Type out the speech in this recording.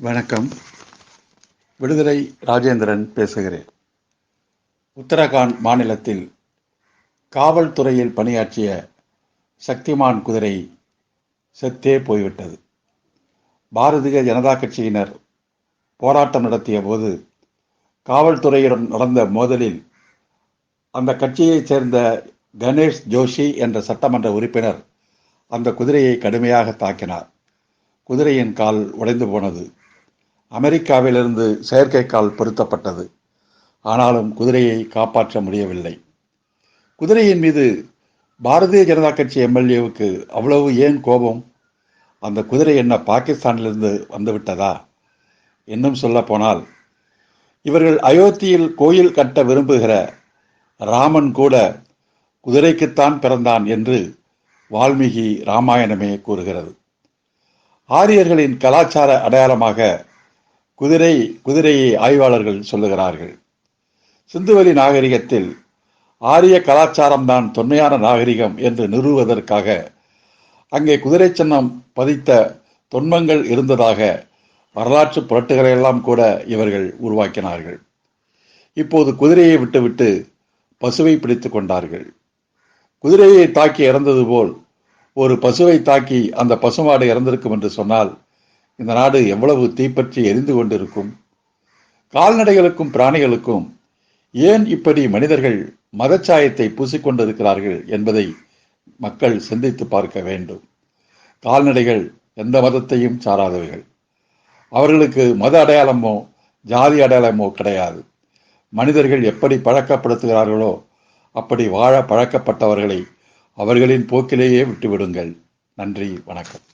வணக்கம். விடுதலை ராஜேந்திரன் பேசுகிறேன். உத்தரகாண்ட் மாநிலத்தில் காவல்துறையில் பணியாற்றிய சக்திமான் குதிரை செத்தே போய்விட்டது. பாரதிய ஜனதா கட்சியினர் போராட்டம் நடத்திய போது காவல்துறையுடன் நடந்த மோதலில் அந்த கட்சியைச் சேர்ந்த கணேஷ் ஜோஷி என்ற சட்டமன்ற உறுப்பினர் அந்த குதிரையை கடுமையாக தாக்கினார். குதிரையின் கால் உடைந்து போனது. அமெரிக்காவிலிருந்து செயற்கைக்கால் பொருத்தப்பட்டது. ஆனாலும் குதிரையை காப்பாற்ற முடியவில்லை. குதிரையின் மீது பாரதிய ஜனதா கட்சி எம்எல்ஏவுக்கு அவ்வளவு ஏன் கோபம்? அந்த குதிரை என்ன பாகிஸ்தானிலிருந்து வந்துவிட்டதா? இன்னும் சொல்ல போனால் இவர்கள் அயோத்தியில் கோயில் கட்ட விரும்புகிற ராமன் கூட குதிரைக்குத்தான் பிறந்தான் என்று வால்மீகி ராமாயணமே கூறுகிறது. ஆரியர்களின் கலாச்சார அடையாளமாக குதிரை குதிரையை ஆய்வாளர்கள் சொல்லுகிறார்கள். சிந்துவெளி நாகரிகத்தில் ஆரிய கலாச்சாரம்தான் தொன்மையான நாகரிகம் என்று நிறுவுவதற்காக அங்கே குதிரை சின்னம் பதித்த தொன்மங்கள் இருந்ததாக வரலாற்று புரட்டுகளையெல்லாம் கூட இவர்கள் உருவாக்கினார்கள். இப்போது குதிரையை விட்டுவிட்டு பசுவை பிடித்து கொண்டார்கள். குதிரையை தாக்கி இறந்தது போல் ஒரு பசுவை தாக்கி அந்த பசுமாடு இறந்திருக்கும் என்று சொன்னால் இந்த நாடு எவ்வளவு தீப்பற்றி எரிந்து கொண்டிருக்கும்? கால்நடைகளுக்கும் பிராணிகளுக்கும் ஏன் இப்படி மனிதர்கள் மதச்சாயத்தை பூசிக்கொண்டிருக்கிறார்கள் என்பதை மக்கள் சிந்தித்து பார்க்க வேண்டும். கால்நடைகள் எந்த மதத்தையும் சாராதவைகள். அவர்களுக்கு மத அடையாளமோ ஜாதி அடையாளமோ கிடையாது. மனிதர்கள் எப்படி பழக்கப்படுத்துகிறார்களோ அப்படி வாழ பழக்கப்பட்டவர்களை அவர்களின் போக்கிலேயே விட்டுவிடுங்கள். நன்றி வணக்கம்.